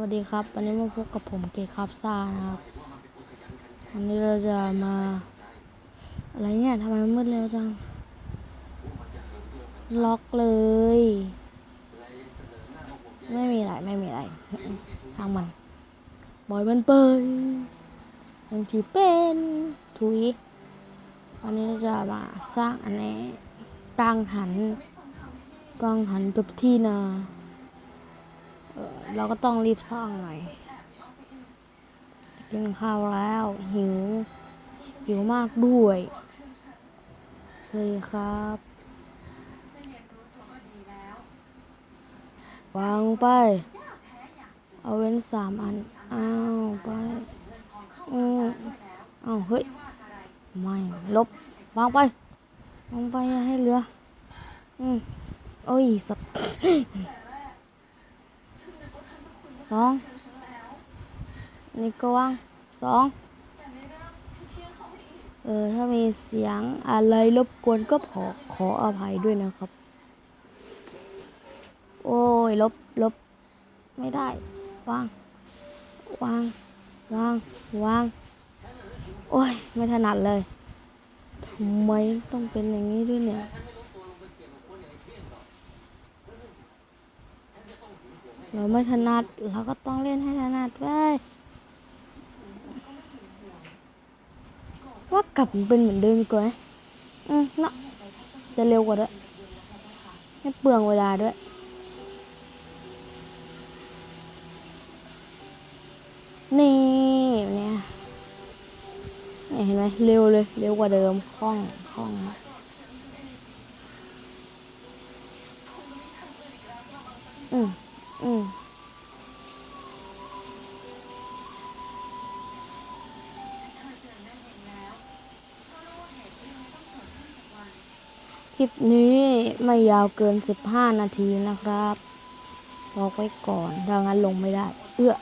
วัสดีครับ วันนี้มาพบกับผมเกย์ครับซ่านะครับวันนี้เราจะมา อะไรเนี่ยทำไมมืดเร็วจัง ล็อกเลย ไม่มีอะไร ไม่มีอะไรทางมันบอยมันเปิดบางทีเป็นถุยวันนี้จะมาสร้างอันนี้กังหันกังหันกับที่นา ออเราก็ต้องรีบสร้างหน่อยกินข้าวแล้วหิว หิวมากด้วยเลยครับ วางไป เอาเว้นสามอัน อ้าวไปอืมอ้าวเฮ้ย ไม่ลบ วางไป วางไปให้เหลือ อืมโอ้ยสับ สองนี่กว่างสองเออถ้ามีเสียงอะไรรบกวนก็ขอขออภัยด้วยนะครับ โอ้ยลบลบไม่ได้ วาง วาง วาง วาง โอ้ย ไม่ถนัดเลยทำไมต้องเป็นอย่างนี้ด้วยเนี่ย เราไม่ถนัดเราก็ต้องเล่นให้ถนัดเว้ยว่ากลับเป็นเหมือนเดิมดีกว่าไหมอืมเนาะจะเร็วกว่าด้วยไม่เปลืองเวลาด้วยนี่เนี่ยเห็นไหมเร็วเลย เร็วกว่าเดิมคล่องคล่องอื คลิปนี้ไม่ยาวเกิน 15 นาทีนะครับบอกไว้ก่อนถ้างั้นลงไม่ได้ เอื้อ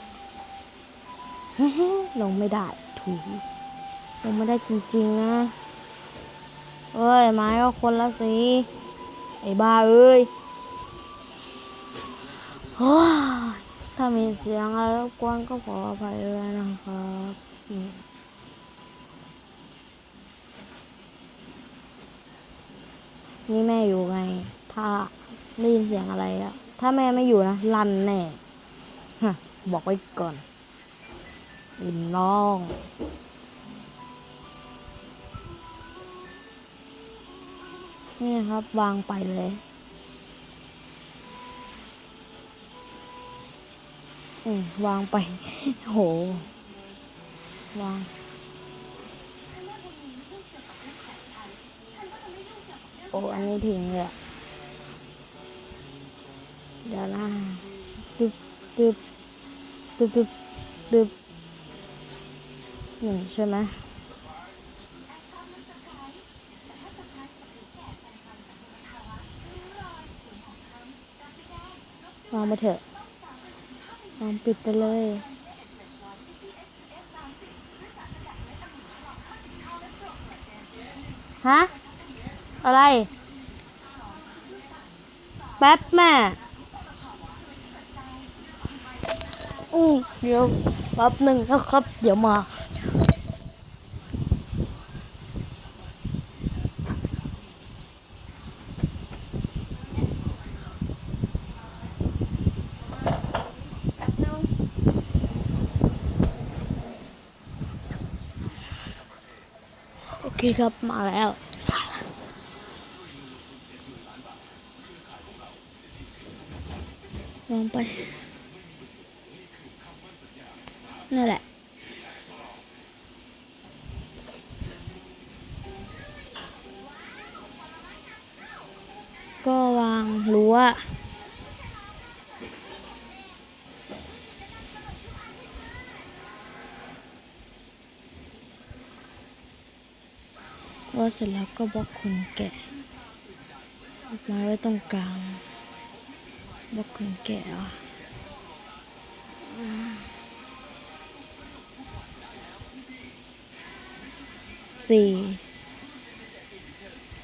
ลงไม่ได้ถูกลงไม่ได้จริง ๆ นะเอ้ยไม้ก็คนละสีไอ้บ้าเอ้ยถ้ามีเสียงอะไรรบกวนก็ขออภัยด้วยนะครับอืม นี่แม่อยู่ไง ถ้าได้ยินเสียงอะไรอะถ้าแม่ไม่อยู่นะลันแน่ฮะบอกไว้ก่อนอินน้องนี่ครับ วางไปเลย อืมวางไป โห วาง อ้อันนี้ทิ้งเลยเดี๋ยวนะตึบตึบตึบตึบตึบหนึ่งใช่ไหมวางไปเถอะวางปิดไปเลยฮะ อะไร แป๊บแม่อือเดี๋ยวแป๊บหนึ่งนะครับ เดี๋ยวมาโอเคครับมาแล้ว ลองไปนั่นแหละก็วางรั้วรั้วเสร็จแล้วก็บล็อกขนแกะมาไว้ตรงกลาง บกขนแกะเหรอะสี่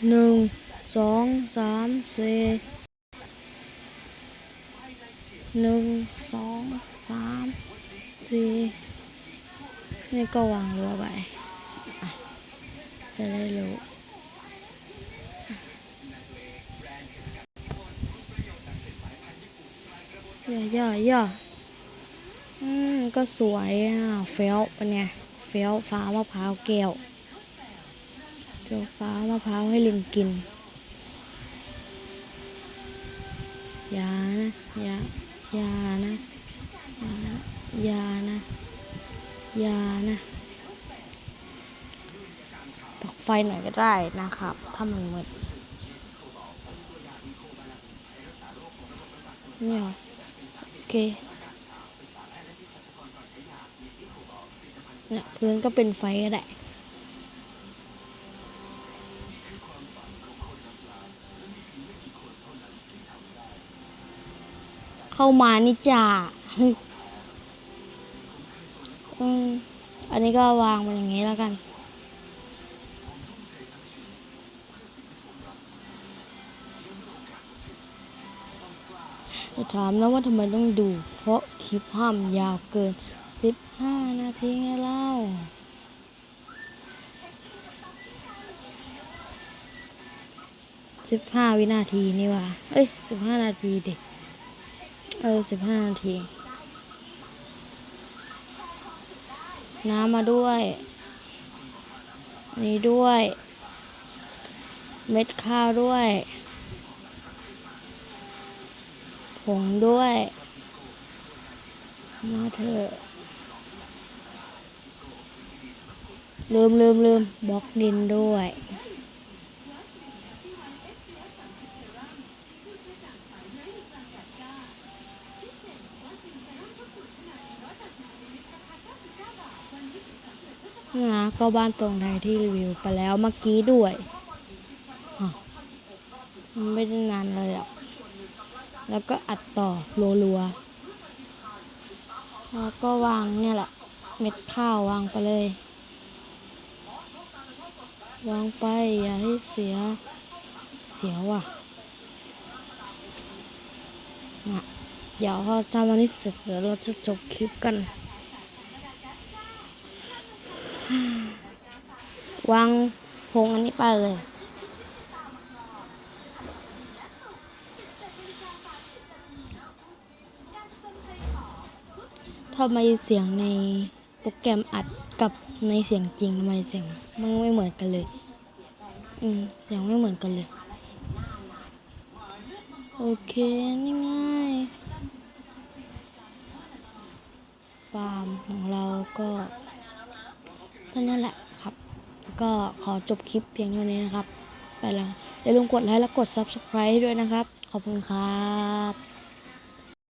หนึ่งสองสามสี่หนึ่งสองสามสี่นี่ก็วางเรือไปจะได้รู้ ย่อย่อย่ออืม ก็สวยอะเฟลเป็นไงเฟลฟ้ามะพร้าวแก้วเฟลฟ้ามะพร้าวให้ลิงกินอย่านะอย่าอย่านะอย่านะอย่านะปักไฟหน่อยก็ได้นะครับ ถ้ามันมืดเนี่ย เคเนี่ยพื้นก็เป็นไฟก็ได้เข้ามานี่จ้าอืมอันนี้ก็วางมันอย่างนี้แล้วกัน จะถามนะว่าทำไมต้องดู เพราะคลิปห้ามยาวเกิน 15 นาทีไงเล่า15วินาทีนี่ว่า เอ้ย15นาทีเด็กเออ15นาที น้ำมาด้วย นี่ด้วย เม็ดข้าวด้วย ผงด้วยมาเถอะลืมลืมลืมบล็อกดินด้วยนะก็บ้านตรงไทยที่รีวิวไปแล้วเมื่อกี้ด้วยมันไม่ได้นานเลยอะ แล้วก็อัดต่อรัวๆแล้วก็วางเนี่ยแหละ เม็ดข้าววางไปเลย วางไปอย่าให้เสีย เสียว่ะนะเดี๋ยวพอทำอันนี้เสร็จเดี๋ยวเราจะจบคลิปกัน วางพงอันนี้ไปเลย ทำไมเสียงในโปรแกรมอัดกับในเสียงจริงทำไมเสียงมันไม่เหมือนกันเลย อืมเสียงไม่เหมือนกันเลย โอเคนี่ง่ายฟาร์มของเราก็เท่านั้นแหละครับ ก็ขอจบคลิปเพียงเท่านี้นะครับ ไปแล้วอย่าลืมกดไลค์และกด subscribe ด้วยนะครับ ขอบคุณครับ